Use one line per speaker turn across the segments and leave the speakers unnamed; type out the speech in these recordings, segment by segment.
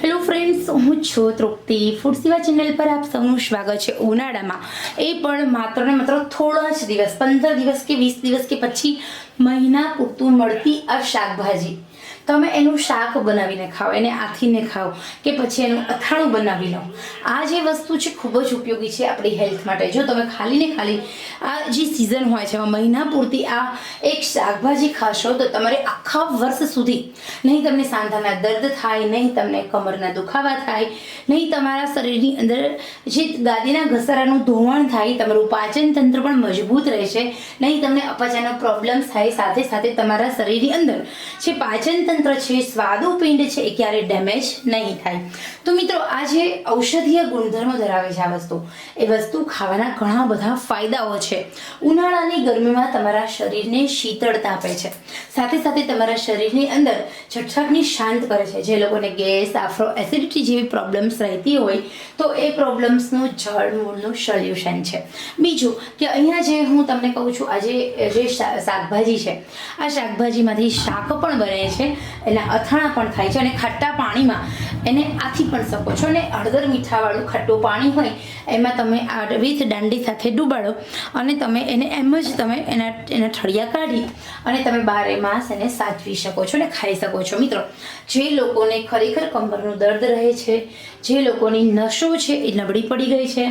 Hello friends હું છું તૃપ્તિ. Food સેવા ચેનલ પર આપ સૌનું સ્વાગત છે ઉનાળામાં. એ પણ માત્ર ને માત્ર થોડા જ દિવસ, પંદર દિવસ કે વીસ દિવસ કે પછી મહિના પૂરતું મળતી આ શાકભાજી. તમે એનું શાક બનાવીને ખાઓ, એને આથીને ખાઓ કે પછી એનું અથાણું બનાવી લો. આ જે વસ્તુ છે ખૂબ જ ઉપયોગી છે આપણી હેલ્થ માટે. જો તમે ખાલી ને ખાલી આ જે સિઝન હોય છે, એમાં મહિના પૂરતી આ એક શાકભાજી ખાશો, તો તમારે આખા વર્ષ સુધી નહીં તમને સાંધાના દર્દ થાય, નહીં તમને કમરના દુખાવા થાય, નહીં તમારા શરીરની અંદર જે ગાદીના ઘસારાનું ધોવાણ થાય, તમારું પાચન તંત્ર પણ મજબૂત રહેશે, નહીં તમને અપચાનો પ્રોબ્લેમ્સ થાય, સાથે સાથે તમારા શરીરની અંદર જે પાચન તંત્ર છે સ્વાદુપિંડ છે એ ક્યારે ડેમેજ નહીં થાય. તો મિત્રો, આ જે ઔષધીય ગુણધર્મો ધરાવે છે આ વસ્તુ, એ વસ્તુ ખાવાના ઘણા બધા ફાયદાઓ છે. ઉનાળાની ગરમીમાં તમારા શરીરને શીતળતા આપે છે. સાથે સાથે તમારા શરીરની અંદર છટછાટની શાંત કરે છે. જે લોકોને ગેસ, આફ્રો, એસિડિટી જેવી પ્રોબ્લેમ્સ રહેતી હોય, તો એ પ્રોબ્લેમ્સનું જળ મૂળનું સોલ્યુશન છે. બીજું કે અહીંયા જે હું તમને કહું છું આજે જે શાકભાજી છે, આ શાકભાજીમાંથી શાક પણ બને છે. એના અથાણા પણ થાય છે અને ખાટા પાણીમાં એને આથી પણ શકો છો. અને હળદર મીઠાવાળું ખાટું પાણી હોય, એમાં તમે આ વિથ દાંડી સાથે ડૂબાડો અને તમે એને એમ જ તમે એના એના ઠળિયા કાઢી અને તમે બારે માસ એને સાચવી શકો છો અને ખાઈ શકો છો. મિત્રો, જે લોકોને ખરેખર કમરનું દર્દ રહે છે, જે લોકોની નસો છે એ નબળી પડી ગઈ છે,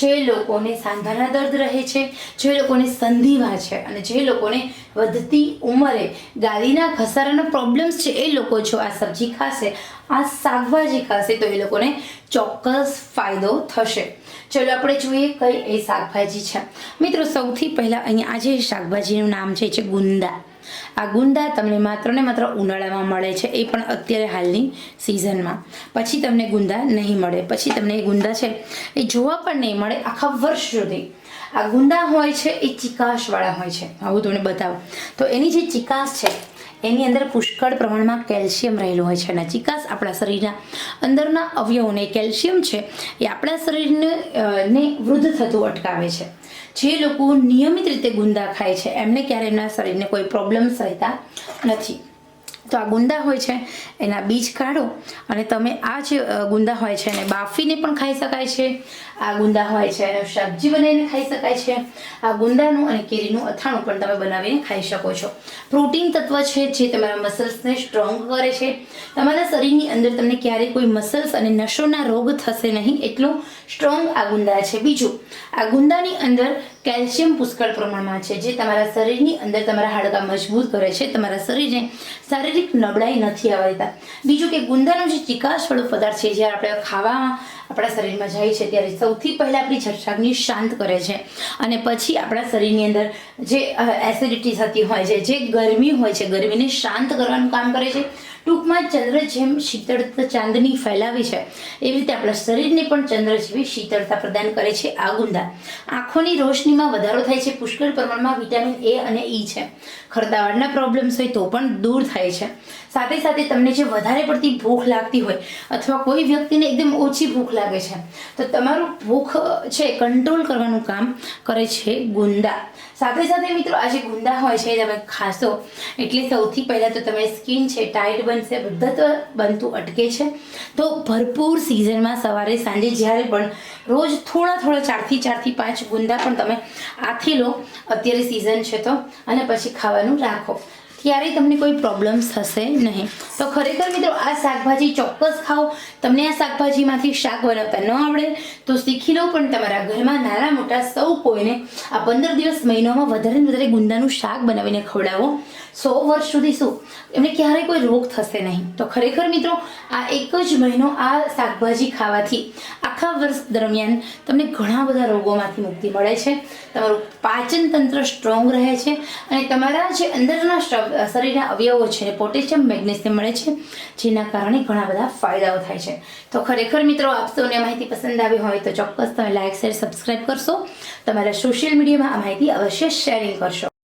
જે લોકોને સાંધાના દર્દ રહે છે, જે લોકોને સંધિવા છે અને જે લોકોને વધતી ઉંમરે ગાદીના ઘસારાનો પ્રોબ્લેમ્સ છે, એ લોકો જો આ સબ્જી ખાશે, આ શાકભાજી ખાશે, તો એ લોકોને ચોક્કસ ફાયદો થશે. ચલો આપણે જોઈએ કઈ એ શાકભાજી છે. મિત્રો, સૌથી પહેલાં અહીંયા આ જે શાકભાજીનું નામ છે છે ગુંદા. આ ગુંદા તમને માત્ર ને માત્ર ઉનાળામાં મળે છે, એ પણ અત્યારે હાલની સિઝનમાં. પછી તમને ગુંદા નહીં મળે. પછી તમને એ ગુંદા છે, એ જોવા પણ નહીં મળે આખા વર્ષ સુધી. આ ગુંદા હોય છે, એ ચિકાશવાળા હોય છે. આવું તમને બતાવું. તો એની જે ચિકાશ છે એની અંદર પુષ્કળ પ્રમાણમાં કેલ્શિયમ રહેલું હોય છે. અને ચિકાસ આપણા શરીરના અંદરના અવયવોને કેલ્શિયમ છે એ આપણા શરીરને ને વૃદ્ધ થતું અટકાવે છે. જે લોકો નિયમિત રીતે ગુંદા ખાય છે, એમને ક્યારે એમના શરીરને કોઈ પ્રોબ્લેમ્સ રહેતા નથી. તો આ ગુંદા હોય છે, એના બીજ કાઢો અને તમે આ જે ગુંદા હોય છે એને બાફીને પણ ખાઈ શકાય છે. આ ગુંદા હોય છે, એનું શાકજી બનાવીને ખાઈ શકાય છે. આ ગુંદાનું અને કેરીનું અથાણું પણ તમે બનાવીને ખાઈ શકો છો. પ્રોટીન તત્વ છે જે તમારા મસલ્સને સ્ટ્રોંગ કરે છે. તમારા શરીરની અંદર તમને ક્યારેય કોઈ મસલ્સ અને નસોના રોગ થશે નહીં એટલો સ્ટ્રોંગ આ ગુંદા છે. બીજું, આ ગુંદાની અંદર કેલ્શિયમ પુષ્કળ પ્રમાણમાં છે, જે તમારા શરીરની અંદર તમારા હાડકાં મજબૂત કરે છે. તમારા શરીરને શારીરિક નબળાઈ નથી આવવા દેતા. બીજું કે ગુંદાનો જે ચિકાસવાળો પદાર્થ છે, જ્યારે આપણે ખાવામાં આપણા શરીરમાં જાય છે, ત્યારે સૌથી પહેલાં આપણી છટછાકની શાંત કરે છે. અને પછી આપણા શરીરની અંદર જે એસિડિટી થતી હોય છે, જે ગરમી હોય છે, ગરમીને શાંત કરવાનું કામ કરે છે. ટૂંકમાં ચંદ્ર જેમ શીતળતા ચાંદની ફેલાવી છે, એવી રીતે આપણા શરીરને પણ ચંદ્ર જેવી શીતળતા પ્રદાન કરે છે આ ગુંદા. આંખોની રોશનીમાં વધારો થાય છે, પુષ્કળ પ્રમાણમાં વિટામિન એ અને ઈ છે. ખરદાવાળના પ્રોબ્લેમ્સ હોય તો પણ દૂર થાય છે. સાથે સાથે તમને જે વધારે પડતી ભૂખ લાગતી હોય અથવા કોઈ વ્યક્તિને એકદમ ઓછી ભૂખ લાગે છે, તો તમારું ભૂખ છે કંટ્રોલ કરવાનું કામ કરે છે ગુંદા. સાથે સાથે મિત્રો આ જે ગુંદા હોય છે તમે ખાશો. એટલે સૌથી પહેલાં તો તમારી સ્કિન છે, ટાઈટ બનશે, બધા બનતું અટકે છે. તો ભરપૂર સિઝનમાં સવારે સાંજે જ્યારે પણ રોજ થોડા થોડા ચારથી ચારથી પાંચ ગુંદા પણ તમે આથી લો, અત્યારે સિઝન છે તો, અને પછી ખાવાનું રાખો. ત્યારે તમને કોઈ પ્રોબ્લેમ્સ થશે નહીં. તો ખરેખર મિત્રો, આ શાકભાજી ચોક્કસ ખાઓ. તમને આ શાકભાજીમાંથી શાક બનાવતા ન આવડે, તો શીખી લો, પણ તમારા ઘરમાં નાના મોટા સૌ કોઈને આ પંદર દિવસ મહિનામાં વધારે ને વધારે ગુંદાનું શાક બનાવીને ખવડાવો. સો વર્ષ સુધી શું? એમને ક્યારેય કોઈ રોગ થશે નહીં. તો ખરેખર મિત્રો, આ એક જ મહિનો આ શાકભાજી ખાવાથી આખા વર્ષ દરમિયાન તમને ઘણા બધા રોગોમાંથી મુક્તિ મળે છે. તમારું પાચન તંત્ર સ્ટ્રોંગ રહે છે અને તમારા જે અંદરના શરીરના અવયવો છે પોટેશિયમ, મેગ્નેશિયમ મળે છે, જેના કારણે ઘણા બધા ફાયદાઓ થાય છે. તો ખરેખર મિત્રો, આપ સૌને માહિતી પસંદ આવી હોય તો ચોક્કસ તમે લાઇક શેર સબસ્ક્રાઈબ કરશો. તમારા સોશિયલ મીડિયામાં આ માહિતી અવશ્ય શેરિંગ કરશો.